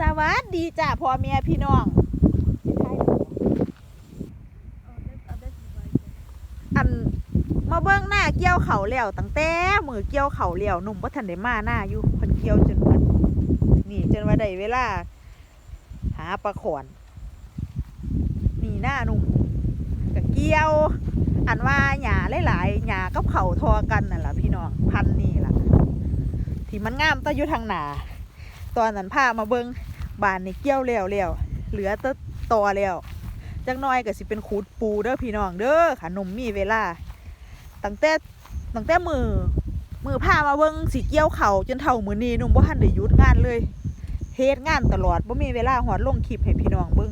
สวัสดีจ้าพ่อแม่พี่น้อง อันมาเบิ่งหน้าเกี่ยวเขาวแล้วตั้งแต่มือเกี่ยวเขาวแล้วหนุ่มบ่ทันได้มาหน้าอยู่พิ่นเกี่ยวจนหมดนี่จนว่าได้เวลา หาปลาขอนนี่หน้าหนุ่มก็เกี่ยว อันว่าหญ้าหลายๆหญ้ากับเขาทอกันนั่นล่ะพี่น้องพันนี่ล่ะที่มันงามตะอยู่ทางหนาตอนนั้นพามาเบิง บานนี่เกี่ยวแล้วแล้วเหลือแตะตอแล้วจักหน้อยก็สิเป็นขูดปูเด้อพี่น้องเด้อค่ะหนุ่มมีเวลาตั้งแต่ตั้งแต่มือมือพามาเบิ่งสิเกี่ยวเขาจนเท่ามือนีหนุ่มบ่ทันได้หยุดงานเลยเฮ็ดงานตลอดบ่มีเวลาหอดลงคลิปให้พี่น้องเบิ่ง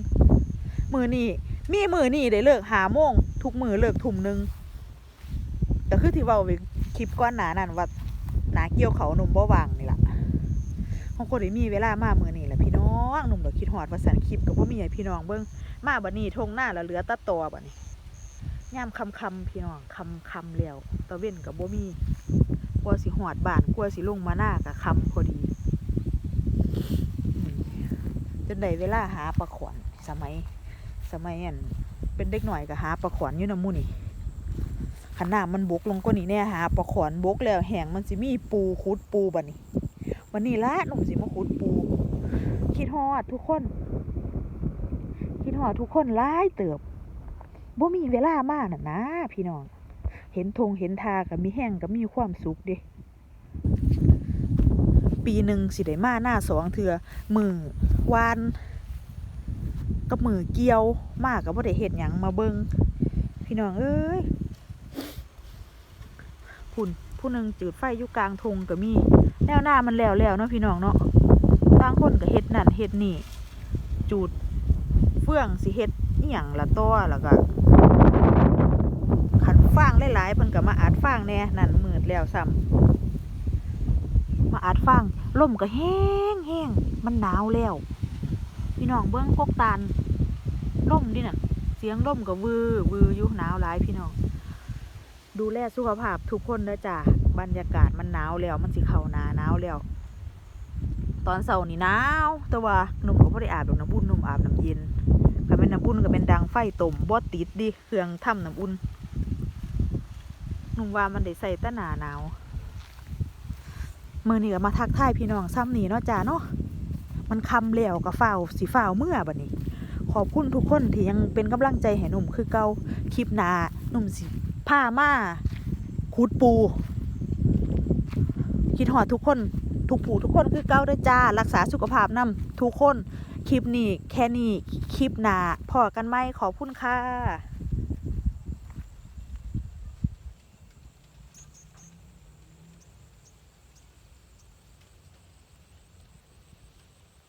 มือนี้มีมือนี้ได้เลิกหาโมงทุกมือเลิกทุ่มหนึงก็คือที่เว้าไปคลิปก่อนหนานั้นว่าหนาเกี่ยวเขานุ่มบ่ว่างนี่ล่ะเฮาก็ได้มีเวลามามือนี้แหละพี่น องหนุ่มก็คิดฮอดว่าสันคลิปก็บ่มีให้พี่น้องเบิ่งมาบัดนี้ทงหน้าแล้วเหลือตะตอบัดนี้ย่ามคำคำพี่น้องคำคำๆแล้วตะเว้นกับบ่มีกลัวสิหอดบานกลัวสิลงมาหน้ากับคำพอดีจนได้เวลาหาปลาขวานสมัย สมัยอันเป็นเด็กหน่อยก็หาปลาขวานอยู่น้ำมูนี่ขันน้ามันบกลงกว่านี้แน่หาปลาขวานบกแล้วแหงมันสิมีปูคุดปูบัดนี้ วันนี้ละหนุ่มสิมาคุดปู คิดฮอดทุกคน คิดหอดทุกคนหลายเติบบ่มีเวลามากน่ะนะ พี่น้อง เห็นธงเห็นทากับมีแห้งกับมีความสุขเด้ปีหนึ่งสิได้มาหน้าสองเถื่อมือวานกับมือเกี่ยวมากกับ่ได้เห็ดหยังมาเบิงพี่น้องเอ้ยพุ่นผู้หนึ่งจืดไฟอยู่กลางทงก็มีแนวหน้ามันแล้วแล้วเนาะพี่น้องเนาะางคนก็เฮ็ดนั่นเฮ็ดนี่ จูดเฟื่องสิเฮ็ดอีหยังละตัวแล้วก็ขันฟางหลายๆเพิ่นก็มาอัดฟางแน่นั่นมืดแล้วซ้ำมาอัดฟางลมก็แห้งแห้งมันหนาวแล้ว พี่น้องเบิ่งกกตาลลมดิน่ะ เสียงลมก็วือวืออยู่หนาวหลายพี่น้องดูแลสุขภาพทุกคนเด้อจ้ะบรรยากาศมันหนาวแล้วมันสิเข้าหนาหนาวแล้ว ตอนเสาร์นี่หนาวแต่ว่าหนุ่มก็บ่ได้อาบดอกน้ำบุญหนุ่มอาบน้ำเย็นก็เป็นน้ำอุ่นก็เป็นดังไฟต้มบ่ติดดิเครื่องทำน้ำอุ่นนุ่มว่ามันได้ใส่ตะหนาหนาวมือนี้ก็มาทักทายพี่น้องซ้ำนี่เนาะจ้าเนาะมันคำแล้วก็ฝ้าวสิฝ้าเมื่อบัดนี้ ขอบคุณทุกคนที่ยังเป็นกำลังใจให้หนุ่มคือเกาคลิปหนาหนุ่มสิพามาขุดปู คิดหอดทุกคน ทุกผู้ทุกคนคือเก้าเด้จ้า รักษาสุขภาพนำทุกคน คลิปนี้แค่นี้คลิปหนาพอกันไหมขอบคุณค่ะ